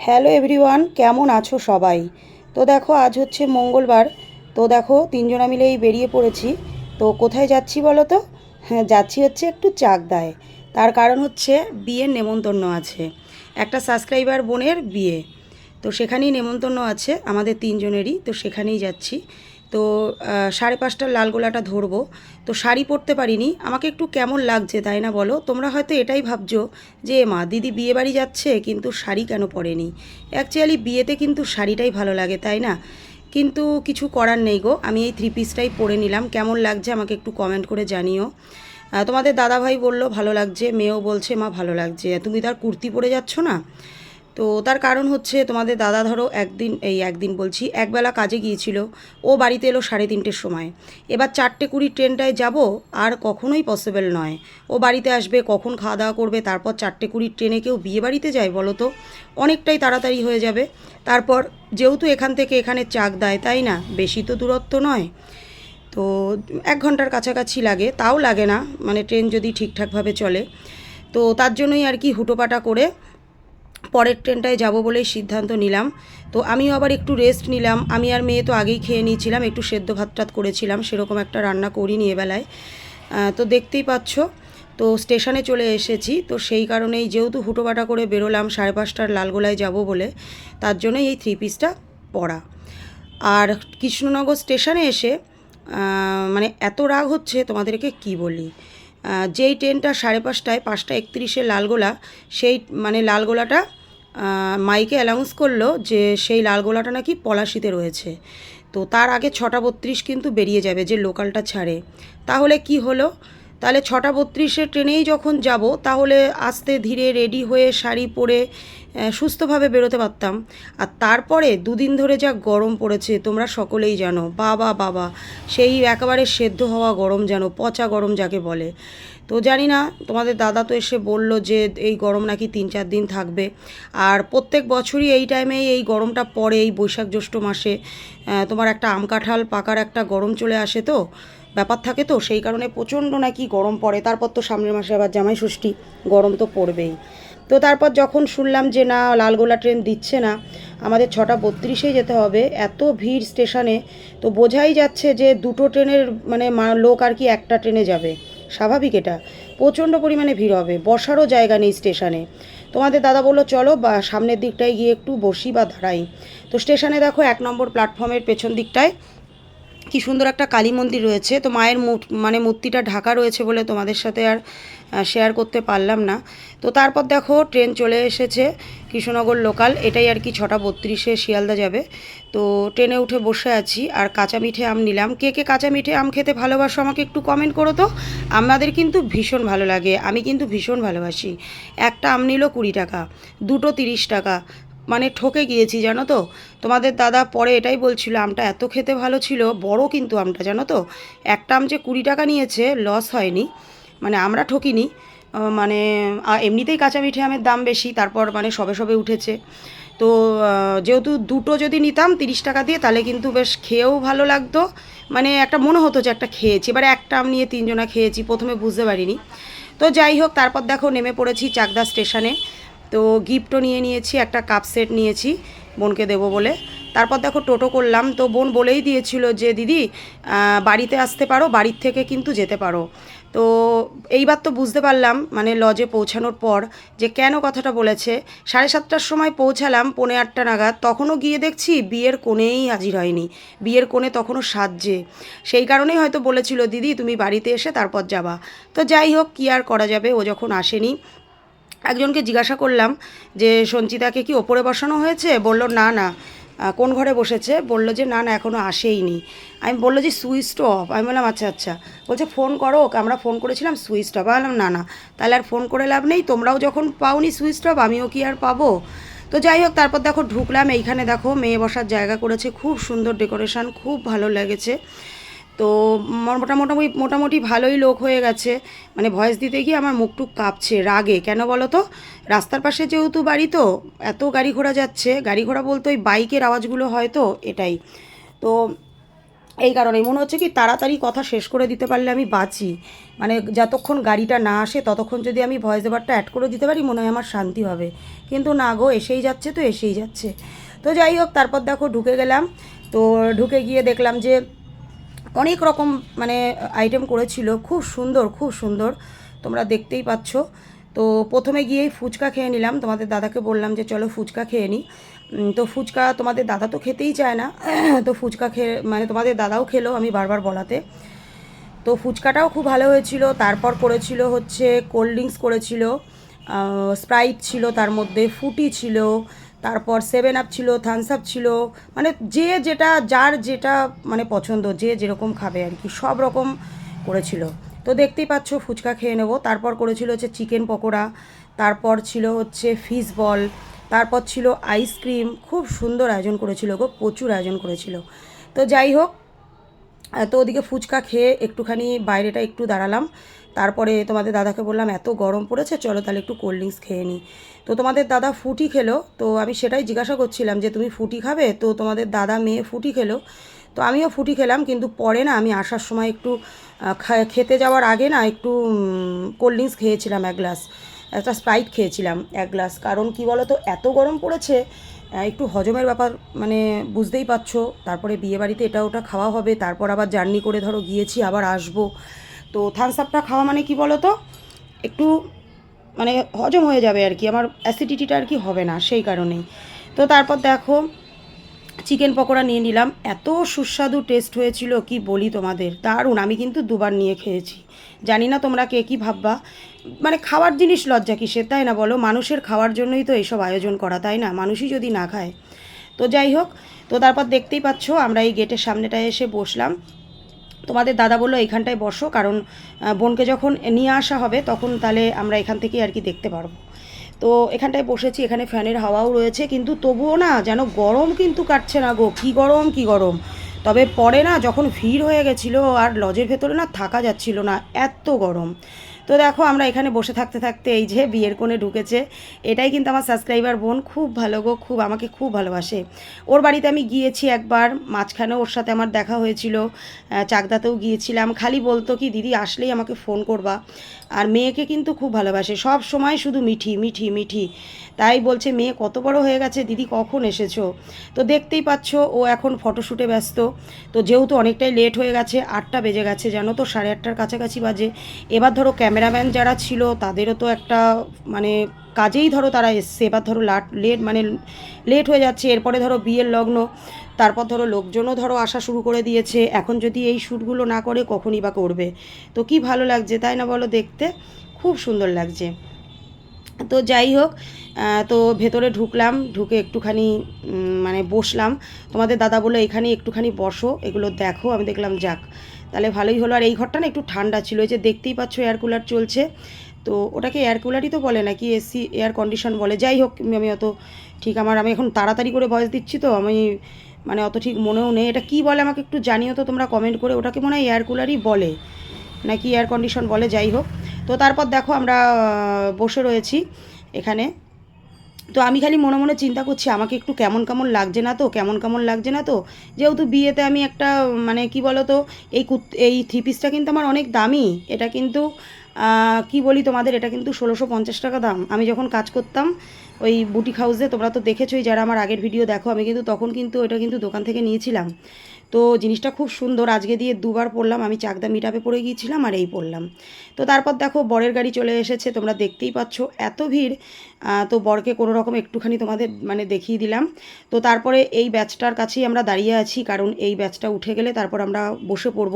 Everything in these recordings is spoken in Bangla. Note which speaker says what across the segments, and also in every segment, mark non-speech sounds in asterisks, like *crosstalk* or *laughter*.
Speaker 1: হ্যালো এভরিওয়ান, কেমন আছো সবাই? তো দেখো, আজ হচ্ছে মঙ্গলবার। তো দেখো, তিনজনা মিলেই বেরিয়ে পড়েছি। তো কোথায় যাচ্ছি বলো তো? হ্যাঁ যাচ্ছি হচ্ছে একটু চাকদায়। তার কারণ হচ্ছে বিয়ের নেমন্তন্ন আছে। একটা সাবস্ক্রাইবার বোনের বিয়ে। তো সেখানেই নেমন্তন্ন আছে আমাদের তিনজনেরই। তো সেখানেই যাচ্ছি। তো সাড়ে পাঁচটার লাল গোলাটা ধরবো। তো শাড়ি পরতে পারিনি। আমাকে একটু কেমন লাগছে তাই না বলো? তোমরা হয়তো এটাই ভাবছ যে, মা, দিদি বিয়ে বাড়ি যাচ্ছে, কিন্তু শাড়ি কেন পরেনি? অ্যাকচুয়ালি বিয়েতে কিন্তু শাড়িটাই ভালো লাগে, তাই না? কিন্তু কিছু করার নেই গো। আমি এই থ্রি পিসটাই পরে নিলাম। কেমন লাগছে আমাকে একটু কমেন্ট করে জানিও। তোমাদের দাদাভাই বলল, ভালো লাগছে। মেয়েও বলছে, মা, ভালো লাগছে। তুমি তার কুর্তি পরে যাচ্ছ না? তো তার কারণ হচ্ছে তোমাদের দাদা ধরো একদিন, এই একদিন বলছি, একবেলা কাজে গিয়েছিল। ও বাড়িতে এলো সাড়ে তিনটের সময়। এবার চারটে কুড়ি ট্রেনটায় যাব, আর কখনোই পসিবল নয়। ও বাড়িতে আসবে, কখন খাওয়া দাওয়া করবে, তারপর চারটে কুড়ি ট্রেনে কেউ বিয়ে বাড়িতে যায় বলো তো? অনেকটাই তাড়াতাড়ি হয়ে যাবে। তারপর যেহেতু এখান থেকে এখানে চাক দেয়, তাই না? বেশি তো দূরত্ব নয়। তো এক ঘণ্টার কাছাকাছি লাগে, তাও লাগে না। মানে ট্রেন যদি ঠিকঠাকভাবে চলে। তো তার জন্যই আর কি হুটোপাটা করে পরের ট্রেনটায় যাব বলেই সিদ্ধান্ত নিলাম। তো আমিও আবার একটু রেস্ট নিলাম। আমি আর মেয়ে তো আগেই খেয়ে নিয়েছিলাম একটু সেদ্ধ ভাত টাত করেছিলাম সেরকম একটা রান্না করিনি এবেলায় আহ, তো দেখতেই পাচ্ছ তো স্টেশনে চলে এসেছি। তো সেই কারণেই যেহেতু হুটোপাটা করে বেরোলাম সাড়ে পাঁচটার লালগোলায় যাব বলে তার জন্যই এই থ্রি পিসটা পরা আর কৃষ্ণনগর স্টেশনে এসে মানে এত রাগ হচ্ছে তোমাদেরকে কি বলি? যেই ট্রেনটা সাড়ে পাঁচটায় পাঁচটা একত্রিশে লালগোলা সেই মানে লালগোলাটা মাইকে অ্যানাউন্স করল যে সেই লালগোলাটা নাকি পলাশিতে রয়েছে। তো তার আগে ছটা বত্রিশ কিন্তু বেরিয়ে যাবে যে লোকালটা ছাড়ে। তাহলে কি হলো? তাহলে ছটা বত্রিশে ট্রেনেই যখন যাব, তাহলে আস্তে ধীরে রেডি হয়ে শাড়ি পরে সুস্থভাবে বেরোতে পারতাম। আর তারপরে দুদিন ধরে যা গরম পড়েছে, তোমরা সকলেই জানো। বাবা বাবা, সেই একেবারে সেদ্ধ হওয়া গরম যেন, পচা গরম যাকে বলে। তো জানি না, তোমাদের দাদা তো এসে বলল যে এই গরম নাকি তিন চার দিন থাকবে। আর প্রত্যেক বছরই এই টাইমেই এই গরমটা পড়ে, এই বৈশাখ জ্যৈষ্ঠ মাসে। তোমার একটা আম কাঁঠাল পাকার একটা গরম চলে আসে তো, ব্যাপার থাকে তো, সেই কারণে প্রচণ্ড নাকি গরম পড়ে। তারপর তো সামনের মাসে আবার জামাই ষষ্ঠী, গরম তো পড়বেই। তো তারপর যখন শুনলাম যে না, লালগোলা ট্রেন দিচ্ছে না, আমাদের ছটা বত্রিশেই যেতে হবে, এত ভিড় স্টেশনে তো বোঝাই যাচ্ছে যে দুটো ট্রেনের মানে লোক আর কি একটা ট্রেনে যাবে। স্বাভাবিক এটা। প্রচণ্ড পরিমাণে ভিড় হবে, বসারও জায়গা নেই স্টেশনে। তোমাদের দাদা বলল, চলো বা সামনের দিকটায় গিয়ে একটু বসি বা দাঁড়াই। তো স্টেশনে দেখো এক নম্বর প্ল্যাটফর্মের পেছন দিকটায় কি সুন্দর একটা কালী মন্দির রয়েছে। তো মায়ের মানে মূর্তিটা ঢাকা রয়েছে বলে তোমাদের সাথে আর শেয়ার করতে পারলাম না। তো তারপর দেখো ট্রেন চলে এসেছে কৃষ্ণনগর লোকাল এটাই আর কি ছটা বত্রিশে শিয়ালদা যাবে। তো ট্রেনে উঠে বসে আছি, আর কাঁচা মিঠে আম নিলাম। কে কে কাঁচা মিঠে আম খেতে ভালোবাসো আমাকে একটু কমেন্ট করো তো। আমাদের কিন্তু ভীষণ ভালো লাগে, আমি কিন্তু ভীষণ ভালোবাসি। একটা আম নিল কুড়ি টাকা, দুটো তিরিশ টাকা মানে ঠকে গিয়েছি, জানো তো? তোমাদের দাদা পরে এটাই বলছিল, আমটা এত খেতে ভালো ছিল, বড় কিন্তু আমটা, জানো তো? একটা আম যে কুড়ি টাকা নিয়েছে লস হয়নি। মানে আমরা ঠকিনি মানে এমনিতেই কাঁচা মিঠে আমের দাম বেশি, তারপর মানে সবে সবে উঠেছে। তো যেহেতু দুটো যদি নিতাম তিরিশ টাকা দিয়ে, তাহলে কিন্তু বেশ খেয়েও ভালো লাগতো। মানে একটা মনে হতো যে একটা খেয়েছি, এবার একটা আম নিয়ে তিনজনা খেয়েছি, প্রথমে বুঝতে পারিনি। তো যাই হোক, তারপর দেখো, নেমে পড়েছি চাকদা স্টেশনে। তো গিফটও নিয়ে নিয়েছি, একটা কাপ সেট নিয়েছি, বোনকে দেবো বলে। তারপর দেখো টোটো করলাম, তো বোন বলেই দিয়েছিল যে, দিদি বাড়িতে আসতে পারো, বাড়ির থেকে কিন্তু যেতে পারো। তো এইবার তো বুঝতে পারলাম মানে লজে পৌঁছানোর পর যে কেন কথাটা বলেছে। সাড়ে সাতটার সময় পৌঁছালাম, পৌনে আটটা নাগাদ। তখনও গিয়ে দেখছি বিয়ের কোণেই হাজির হয়নি। বিয়ের কোণে তখনও সাজছে। সেই কারণেই হয়তো বলেছিল, দিদি, তুমি বাড়িতে এসে তারপর যাবা। তো যাই হোক, কী আর করা যাবে? ও যখন আসেনি একজনকে জিজ্ঞাসা করলাম যে, সঞ্চিতাকে কি ওপরে বসানো হয়েছে? বলল, না না। কোন ঘরে বসেছে? বলল যে, না না এখনও আসেইনি। আমি বলল যে, সুইচ অফ। আমি বললাম আচ্ছা আচ্ছা। বলছে, ফোন করো আমরা ফোন করেছিলাম, সুইচ অফ। বললাম, না না। তাহলে আর ফোন করে লাভ নেই? তোমরাও যখন পাওনি সুইচ অফ, আমিও কি আর পাবো? তো যাই হোক, তারপর দেখো ঢুকলাম, এইখানে দেখো মেয়ে বসার জায়গা করেছে, খুব সুন্দর ডেকোরেশন, খুব ভালো লেগেছে। তো মোটা মোটামুটি মোটামুটি ভালোই লোক হয়ে গেছে। মানে ভয়েস দিতে গিয়ে আমার মুখটুক কাঁপছে রাগে। কেন বলো তো? রাস্তার পাশে যেহেতু বাড়ি তো, এত গাড়ি ঘোড়া যাচ্ছে। গাড়ি ঘোড়া বলতে ওই বাইকের আওয়াজগুলো হয় তো এটাই। তো এই কারণেই মনে হচ্ছে কি তাড়াতাড়ি কথা শেষ করে দিতে পারলে আমি বাঁচি। মানে যতক্ষণ গাড়িটা না আসে, ততক্ষণ যদি আমি ভয়েস ওভারটা অ্যাড করে দিতে পারি, মনে হয় আমার শান্তি হবে। কিন্তু না গো, এসেই যাচ্ছে তো, এসেই যাচ্ছে। তো যাই হোক, তারপর দেখো ঢুকে গেলাম। তো ঢুকে গিয়ে দেখলাম যে অনেক রকম মানে আইটেম করেছিল। খুব সুন্দর খুব সুন্দর। তোমরা দেখতেই পাচ্ছ। তো প্রথমে গিয়েই ফুচকা খেয়ে নিলাম। তোমাদের দাদাকে বললাম যে, চলো ফুচকা খেয়ে নিই তো ফুচকা তোমাদের দাদা তো খেতেই চায় না। *clears throat* তো ফুচকা খেয়ে মানে তোমাদের দাদাও খেলো আমি বারবার বলাতে। তো ফুচকাটাও খুব ভালো হয়েছিল। তারপর করেছিল হচ্ছে কোল্ড ড্রিঙ্কস করেছিল। স্প্রাইট ছিল তার মধ্যে ফুটি ছিল। তারপর সেভেন আপ ছিল থামস আপ ছিল মানে যে যেটা, যার যেটা মানে পছন্দ, যে যেরকম খাবে আর কি, সব রকম করেছিল। তো দেখতেই পাচ্ছ, ফুচকা খেয়ে নেব। তারপর করেছিল হচ্ছে চিকেন পকোড়া, তারপর ছিল হচ্ছে ফিশ বল তারপর ছিল আইসক্রিম খুব সুন্দর আয়োজন করেছিল গো, প্রচুর আয়োজন করেছিল। তো যাই হোক তো ওদিকে ফুচকা খেয়ে একটুখানি বাইরেটা একটু দাঁড়ালাম। তারপরে তোমাদের দাদাকে বললাম, এত গরম পড়েছে, চলো তাহলে একটু কোল্ড ড্রিঙ্কস খেয়ে নিই তো তোমাদের দাদা ফুটি খেলো, তো আমি সেটাই জিজ্ঞাসা করছিলাম যে তুমি ফুটি খাবে? তো তোমাদের দাদা মেয়ে ফুটি খেলো। তো আমিও ফুটি খেলাম, কিন্তু পরে না আমি আসার সময় একটু খেতে যাওয়ার আগে না একটু কোল্ড ড্রিঙ্কস খেয়েছিলাম এক গ্লাস একটা স্প্রাইট খেয়েছিলাম এক গ্লাস কারণ কি বলো তো এত গরম পড়েছে একটু হজমের ব্যাপার মানে বুঝতেই পারছ। তারপরে বিয়েবাড়িতে এটা ওটা খাওয়া হবে, তারপর আবার জার্নি করে ধরো গিয়েছি, আবার আসব। তো থামস আপটা খাওয়া মানে কি বলো তো একটু মানে হজম হয়ে যাবে আর কি, আমার অ্যাসিডিটিটা আর কি হবে না সেই কারণেই। তো তারপর দেখো চিকেন পকোড়া নিয়ে নিলাম। এত সুস্বাদু টেস্ট হয়েছিল, কি বলি তোমাদের? দারুণ, আমি কিন্তু দুবার নিয়ে খেয়েছি। জানি না তোমরা কে কী ভাববা। মানে খাওয়ার জিনিস লজ্জা কিসের, তাই না বলো? মানুষের খাওয়ার জন্যই তো এইসব আয়োজন করা, তাই না? মানুষই যদি না খায়। তো যাই হোক, তো তারপর দেখতেই পাচ্ছ, আমরা এই গেটের সামনেটায় এসে বসলাম। তোমাদের দাদা বলল এখানটায় বসো, কারণ বোনকে যখন নিয়ে আসা হবে তখন তাহলে আমরা এখান থেকেই আর কি দেখতে পারব। তো এখানটায় বসেছি, এখানে ফ্যানের হাওয়াও রয়েছে, কিন্তু তবুও না যেন গরম কিন্তু কাটছে না গো। কী গরম কী গরম। তবে পরে না যখন ভিড় হয়ে গেছিল আর লজের ভেতরে না থাকা যাচ্ছিল না, এত গরম। তো দেখো, আমরা এখানে বসে থাকতে থাকতে এই যে বিয়ের কোণে ঢুকেছে। এটাই কিন্তু আমার সাবস্ক্রাইবার বোন, খুব ভালো গো, খুব আমাকে খুব ভালোবাসে। ওর বাড়িতে আমি গিয়েছি একবার মাঝখানে ওর সাথে আমার দেখা হয়েছিল চাকদাতেও গিয়েছিলাম। খালি বলতো কি, দিদি, আসলেই আমাকে ফোন করবা। আর মেয়েকে কিন্তু খুব ভালোবাসে। সব সময় শুধু মিঠি মিঠি মিঠি। তাই বলছে, মেয়ে কত বড় হয়ে গেছে, দিদি কখন এসেছ? তো দেখতেই পাচ্ছ, ও এখন ফটোশ্যুটে ব্যস্ত। তো যেহেতু অনেকটাই লেট হয়ে গেছে, আটটা বেজে গেছে, জানো তো, সাড়ে আটটার কাছাকাছি বাজে। এবার ধরো ক্যামেরাম্যান যারা ছিল, তাদেরও তো একটা মানে কাজেই ধরো তারা এসছে। এবার ধরো লাট লেট মানে লেট হয়ে যাচ্ছে। এরপরে ধরো বিয়ের লগ্ন, তারপর ধরো লোকজনও ধরো আসা শুরু করে দিয়েছে। এখন যদি এই শ্যুটগুলো না করে, কখনই বা করবে? তো কি ভালো লাগছে তাই না বলো দেখতে? খুব সুন্দর লাগছে। তো যাই হোক তো ভেতরে ঢুকলাম, ঢুকে একটুখানি মানে বসলাম। তোমাদের দাদা বলল, এখানে একটুখানি বসো, এগুলো দেখো। আমি দেখলাম, যাক। তাহলে ভালোই হলো। আর এই ঘরটা না একটু ঠান্ডা ছিল যে দেখতেই পাচ্ছ এয়ার কুলার চলছে। তো ওটাকে এয়ার কুলারই তো বলে নাকি? এসি এয়ার কন্ডিশন বলে। যাই হোক আমি অত ঠিক আমার, আমি এখন তাড়াতাড়ি করে ভয়েস দিচ্ছি তো, আমি মানে অত ঠিক মনেও নেই। এটা কি বলে আমাকে একটু জানিও তো, তোমরা কমেন্ট করে। ওটাকে মনে হয় এয়ার কুলারই বলে। নাকি এয়ার কন্ডিশন বলে, যাই হোক। তো তারপর দেখো আমরা বসে রয়েছি এখানে। তো আমি খালি মনে মনে চিন্তা করছি, আমাকে একটু কেমন কেমন লাগছে না তো? কেমন কেমন লাগছে না তো? যেহেতু বিয়েতে আমি একটা মানে কি বলো তো এই এই থ্রি পিসটা কিন্তু আমার অনেক দামি। এটা কিন্তু কি বলি তোমাদের, এটা কিন্তু ষোলোশো পঞ্চাশ টাকা দাম। আমি যখন কাজ করতাম, ওই বুটিক হাউসে তোমরা তো দেখেছোই, যারা আমার আগের ভিডিও দেখো, আমি কিন্তু তখন কিন্তু এটা কিন্তু দোকান থেকে নিয়েছিলাম। তো জিনিসটা খুব সুন্দর। আজকে দিয়ে দুবার পরলাম আমি চাকদা মিটাপে পরে গিয়েছিলাম আর এই পরলাম তো তারপর দেখো বরের গাড়ি চলে এসেছে তোমরা দেখতেই পাচ্ছ এত ভিড়। তো বরকে কোনো রকম একটুখানি তোমাদের মানে দেখিয়ে দিলাম। তো তারপরে এই ব্যাচটার কাছেই আমরা দাঁড়িয়ে আছি কারণ এই ব্যাচটা উঠে গেলে তারপর আমরা বসে পড়ব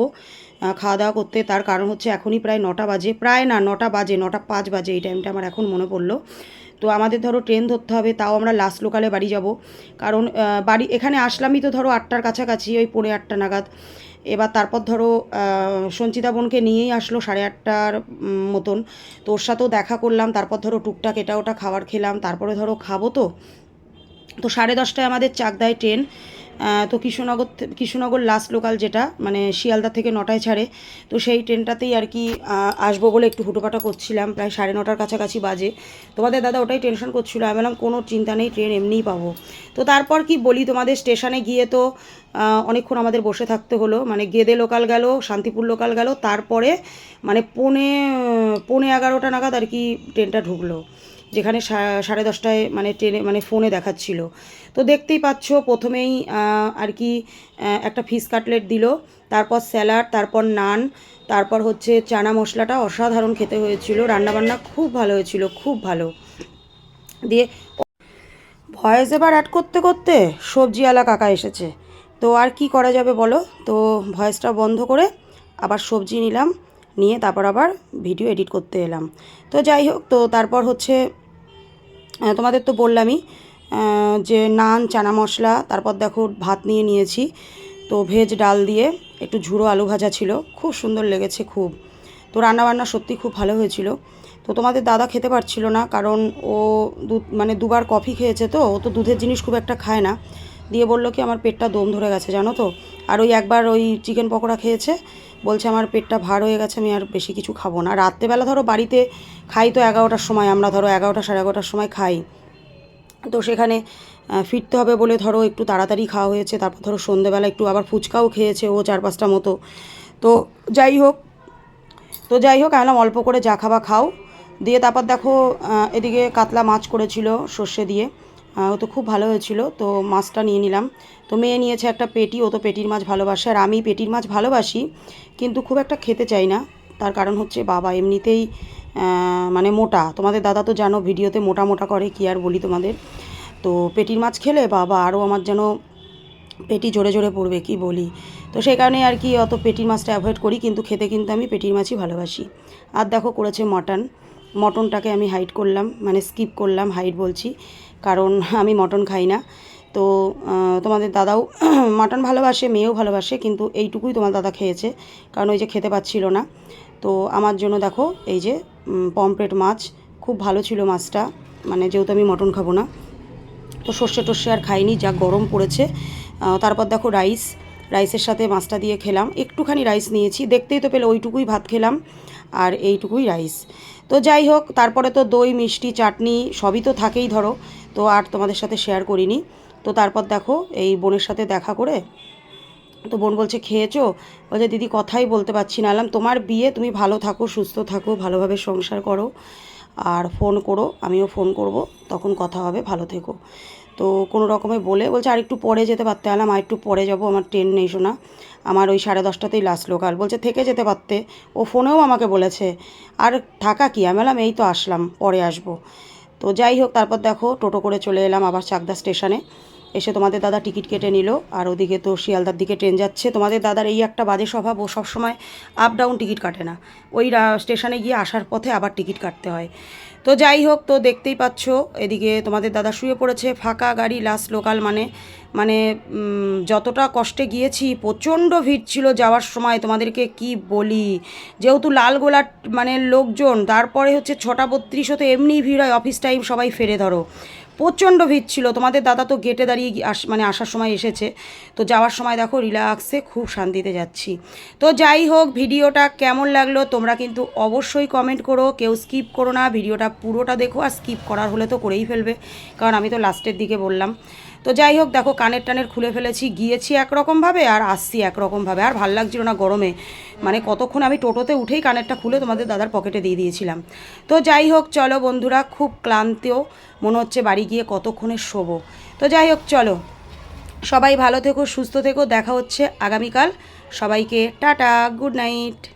Speaker 1: খাওয়া দাওয়া করতে। তার কারণ হচ্ছে এখনই প্রায় নটা বাজে প্রায় না নটা বাজে নটা পাঁচ বাজে এই টাইমটা আমার এখন মনে পড়ল। তো আমাদের ধরো ট্রেন ধরতে হবে, তাও আমরা লাস্ট লোকালে বাড়ি যাব। কারণ বাড়ি, এখানে আসলামই তো ধরো আটটার কাছাকাছি, ওই পৌনে আটটা নাগাদ। এবার তারপর ধরো সঞ্চিতা বোনকে নিয়েই আসলো সাড়ে আটটার মতন। তো ওর সাথেও দেখা করলাম, তারপর ধরো টুকটাক এটা ওটা খাবার খেলাম, তারপরে ধরো খাব তো। তো সাড়ে দশটায় আমাদের চাকদায় ট্রেন তো কৃষ্ণনগর কৃষ্ণনগর লাস্ট লোকাল যেটা মানে শিয়ালদা থেকে নটায় ছাড়ে, তো সেই ট্রেনটাতেই আর কি আসব বলে একটু হুটোপাটা করছিলাম, প্রায় সাড়ে নটার কাছাকাছি বাজে। তোমাদের দাদা ওটাই টেনশন করছিল, আমি বললাম কোনো চিন্তা নেই ট্রেন এমনিই পাবো। তো তারপর কি বলি তোমাদের স্টেশনে গিয়ে তো অনেকক্ষণ আমাদের বসে থাকতে হলো মানে গেদে লোকাল গেল, শান্তিপুর লোকাল গেল, তারপরে মানে পৌনে পৌনে এগারোটা নাগাদ আর কি ট্রেনটা ঢুকলো। যেখানে সাড়ে দশটায় মানে ট্রেনে মানে ফোনে দেখাচ্ছিল। তো দেখতেই পাচ্ছ প্রথমেই আর কি একটা ফিস কাটলেট দিল, তারপর স্যালাড, তারপর নান, তারপর হচ্ছে চানা মশলাটা অসাধারণ খেতে হয়েছিল, রান্নাবান্না খুব ভালো হয়েছিল, খুব ভালো। দিয়ে ভয়েস এবার অ্যাড করতে করতে সবজিওয়ালা কাকা এসেছে। তো আর কি করা যাবে বলো? তো ভয়েসটা বন্ধ করে আবার সবজি নিলাম। নিয়ে তারপর আবার ভিডিও এডিট করতে এলাম। তো যাই হোক, তো তারপর হচ্ছে তোমাদের তো বললামই যে নান, চানা মশলা, তারপর দেখো ভাত নিয়ে নিয়েছি। তো ভেজ ডাল দিয়ে একটু ঝুড়ো আলু ভাজা ছিল, খুব সুন্দর লেগেছে খুব। তো রান্নাবান্না সত্যি খুব ভালো হয়েছিল। তো তোমাদের দাদা খেতে পারছিল না, কারণ ও দু মানে দুবার কফি খেয়েছে তো, ও তো দুধের জিনিস খুব একটা খায় না। দিয়ে বলল কি, আমার পেটটা দম ধরে গেছে, জানো তো? আর ওই একবার ওই চিকেন পকোড়া খেয়েছে। বলছে, আমার পেটটা ভার হয়ে গেছে, আমি আর বেশি কিছু খাব না। রাত্রেবেলা ধরো বাড়িতে খাই তো এগারোটার সময়, আমরা ধরো এগারোটা সাড়ে এগারোটার সময় খাই। তো সেখানে ফিরতে হবে বলে ধরো একটু তাড়াতাড়ি খাওয়া হয়েছে, তারপর ধরো সন্ধেবেলা একটু আবার ফুচকাও খেয়েছে ও চার পাঁচটা মতো। তো যাই হোক, তো যাই হোক আনলাম অল্প করে যা খাবা, খাও। দিয়ে তারপর দেখো এদিকে কাতলা মাছ করেছিল সর্ষে দিয়ে। তো খুব ভালো হয়েছিল, তো মাছটা নিয়ে নিলাম। তো মেয়ে নিয়েছে একটা পেটি, ও তো পেটির মাছ ভালোবাসে, আর আমি পেটির মাছ ভালোবাসি, কিন্তু খুব একটা খেতে চাই না। তার কারণ হচ্ছে বাবা এমনিতেই মানে মোটা। তোমাদের দাদা তো জানো, ভিডিওতে মোটা মোটা করে, কি আর বলি তোমাদের। তো পেটির মাছ খেলে বাবা আরও আমার যেন পেটি জোরে জোরে পড়বে, কি বলি। তো সেই কারণে আর কি অত পেটির মাছটা অ্যাভয়েড করি, কিন্তু খেতে কিন্তু আমি পেটির মাছই ভালোবাসি। আর দেখো করেছে মটন মটনটাকে আমি হাইড করলাম মানে স্কিপ করলাম হাইড বলছি। কারণ আমি মটন খাই না। তো তোমাদের দাদাও *clears throat* মটন ভালোবাসে, মেয়েও ভালোবাসে, কিন্তু এইটুকুই তোমার দাদা খেয়েছে। কারণ ওই যে খেতে পাচ্ছিল না। তো আমার জন্য দেখো, এই যে পমপ্লেট মাছ, খুব ভালো ছিল মাছটা। মানে যেহেতু আমি মটন খাব না। তো সর্ষে টর্ষে আর খাইনি, যা গরম পড়েছে। তারপর দেখো রাইস রাইসের সাথে মাছটা দিয়ে খেলাম। একটুখানি রাইস নিয়েছি। দেখতেই তো পেলে, ওইটুকুই ভাত খেলাম। আর এইটুকুই রাইস। তো যাই হোক, তারপরে তো দই, মিষ্টি, চাটনি সবই তো থাকেই ধরো। তো আর তোমাদের সাথে শেয়ার করিনি। তো তারপর দেখো, এই বোনের সাথে দেখা করে তো বোন বলছে, খেয়েছো? বলছে, দিদি কথাই বলতে পারছি না। আলাম তোমার বিয়ে, তুমি ভালো থাকো, সুস্থ থাকো, ভালোভাবে সংসার করো। আর ফোন করো, আমিও ফোন করব, তখন কথা হবে, ভালো থেকো। তো কোনো রকমে বলে বলছে, আর একটু পরে যেতে পারতে, আলাম, আর একটু পরে যাব, আমার ট্রেন নেই শোনা। আমার ওই সাড়ে দশটাতেই লাস্ট লোকাল বলছে, থেকে যেতে পারতে। ও ফোনেও আমাকে বলেছে, আর থাকা কি? আমি এই তো আসলাম, পরে আসব। তো যাই হোক, তারপর দেখো, টোটো করে চলে এলাম আবার চাকদা স্টেশনে। এসে তোমাদের দাদা টিকিট কেটে নিল, আর ওদিকে তো শিয়ালদার দিকে ট্রেন যাচ্ছে। তোমাদের দাদার এই একটা বাজে স্বভাব, ও সবসময় আপ ডাউন টিকিট কাটে না। ওই স্টেশনে গিয়ে আসার পথে আবার টিকিট কাটতে হয়। তো যাই হোক, তো দেখতেই পাচ্ছ, এদিকে তোমাদের দাদা শুয়ে পড়েছে, ফাঁকা গাড়ি লাস্ট লোকাল মানে মানে যতটা কষ্টে গিয়েছি, প্রচণ্ড ভিড় ছিল যাওয়ার সময়, তোমাদেরকে কি বলি? যেহেতু লালগোলার মানে লোকজন, তারপরে হচ্ছে ছটা বত্রিশও তো এমনি ভিড় হয় অফিস টাইম সবাই ফেরে ধরো। প্রচণ্ড ভিড় ছিল। তোমাদের দাদা তো গেটে দাঁড়িয়ে আস মানে আসার সময় এসেছে। তো যাওয়ার সময় দেখো রিল্যাক্সে খুব শান্তিতে যাচ্ছি। তো যাই হোক, ভিডিওটা কেমন লাগল তোমরা কিন্তু অবশ্যই কমেন্ট করো। কেউ স্কিপ করো না, ভিডিওটা পুরোটা দেখো। আর স্কিপ করার হলে তো করেই ফেলবে। কারণ আমি তো লাস্টের দিকে বললাম। তো যাই হোক, দেখো, কানের টানের খুলে ফেলেছি, গিয়েছি একরকমভাবে আর আসছি একরকমভাবে। আর ভালো লাগছিল না গরমে। মানে কতক্ষণ আমি টোটোতে উঠেই কানেরটা খুলে তোমাদের দাদার পকেটে দিয়ে দিয়েছিলাম। তো যাই হোক, চলো বন্ধুরা, খুব ক্লান্তিও। মনে হচ্ছে বাড়ি গিয়ে কতক্ষণে শোবো। তো যাই হোক, চলো। সবাই ভালো থেকো, সুস্থ থেকো। দেখা হচ্ছে আগামীকাল। সবাইকে টাটা, গুড নাইট।